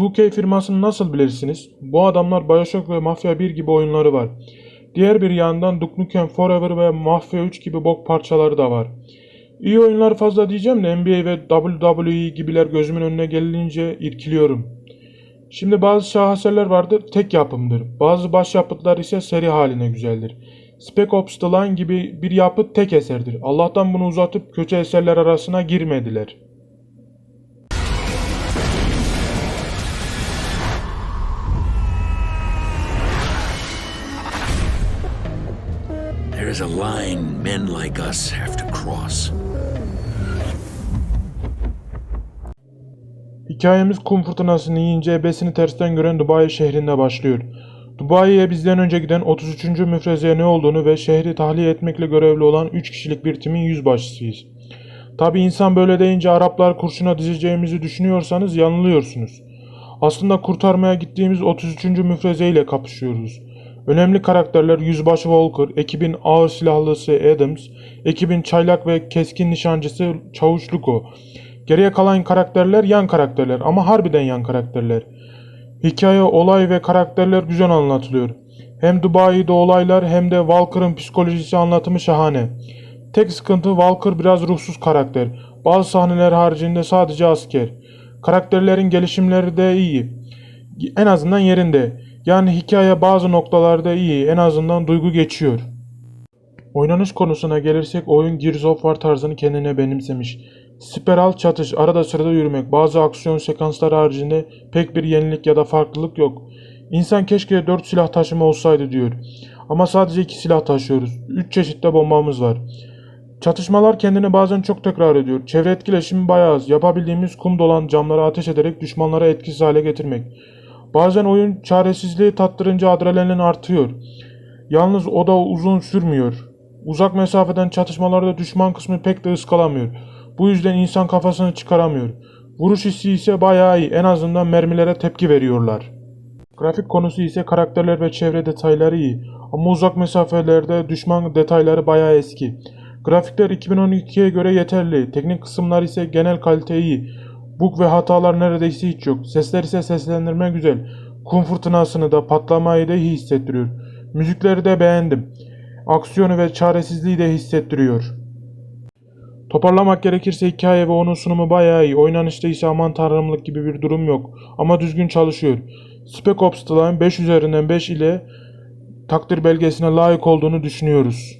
2K firmasını nasıl bilirsiniz? Bu adamlar Bioshock ve Mafia 1 gibi oyunları var. Diğer bir yandan Duke Nukem Forever ve Mafia 3 gibi bok parçaları da var. İyi oyunlar fazla diyeceğim de NBA ve WWE gibiler gözümün önüne gelince irkiliyorum. Şimdi bazı şaheserler vardır tek yapımdır. Bazı başyapıtlar ise seri haline güzeldir. Spec Ops The Line gibi bir yapıt tek eserdir. Allah'tan bunu uzatıp kötü eserler arasına girmediler. İs a line men like us have to cross. Hikayemiz kum fırtınasını yiyince ebesini tersten gören Dubai şehrinde başlıyor. Dubai'ye bizden önce giden 33. müfrezeye ne olduğunu ve şehri tahliye etmekle görevli olan 3 kişilik bir timin yüzbaşısıyız. Tabi insan böyle deyince Araplar kurşuna dizeceğimizi düşünüyorsanız yanılıyorsunuz. Aslında kurtarmaya gittiğimiz 33. müfreze ile kapışıyoruz. Önemli karakterler Yüzbaşı Walker, ekibin ağır silahlısı Adams, ekibin çaylak ve keskin nişancısı Çavuş Luko. Geriye kalan karakterler yan karakterler ama harbiden yan karakterler. Hikaye, olay ve karakterler güzel anlatılıyor. Hem Dubai'de olaylar hem de Walker'ın psikolojisi anlatımı şahane. Tek sıkıntı Walker biraz ruhsuz karakter. Bazı sahneler haricinde sadece asker. Karakterlerin gelişimleri de iyi. En azından yerinde. Yani hikaye bazı noktalarda iyi. En azından duygu geçiyor. Oynanış konusuna gelirsek oyun Gears of War tarzını kendine benimsemiş. Spiral çatış, arada sırada yürümek, bazı aksiyon sekansları haricinde pek bir yenilik ya da farklılık yok. İnsan keşke 4 silah taşıma olsaydı diyor. Ama sadece 2 silah taşıyoruz. 3 çeşitte bombamız var. Çatışmalar kendini bazen çok tekrar ediyor. Çevre etkileşimi bayağı az. Yapabildiğimiz kum dolan camlara ateş ederek düşmanlara etkisiz hale getirmek. Bazen oyun çaresizliği tattırınca adrenalin artıyor. Yalnız o da uzun sürmüyor. Uzak mesafeden çatışmalarda düşman kısmı pek de ıskalamıyor. Bu yüzden insan kafasını çıkaramıyor. Vuruş hissi ise bayağı iyi. En azından mermilere tepki veriyorlar. Grafik konusu ise karakterler ve çevre detayları iyi. Ama uzak mesafelerde düşman detayları bayağı eski. Grafikler 2012'ye göre yeterli. Teknik kısımlar ise genel kalite iyi. Bug ve hatalar neredeyse hiç yok. Sesler ise seslendirme güzel. Kum fırtınasını da patlamayı da iyi hissettiriyor. Müzikleri de beğendim. Aksiyonu ve çaresizliği de hissettiriyor. Toparlamak gerekirse hikaye ve onun sunumu bayağı iyi. Oynanışta ise aman tanrımlık gibi bir durum yok. Ama düzgün çalışıyor. Spec Ops The Line 5 üzerinden 5 ile takdir belgesine layık olduğunu düşünüyoruz.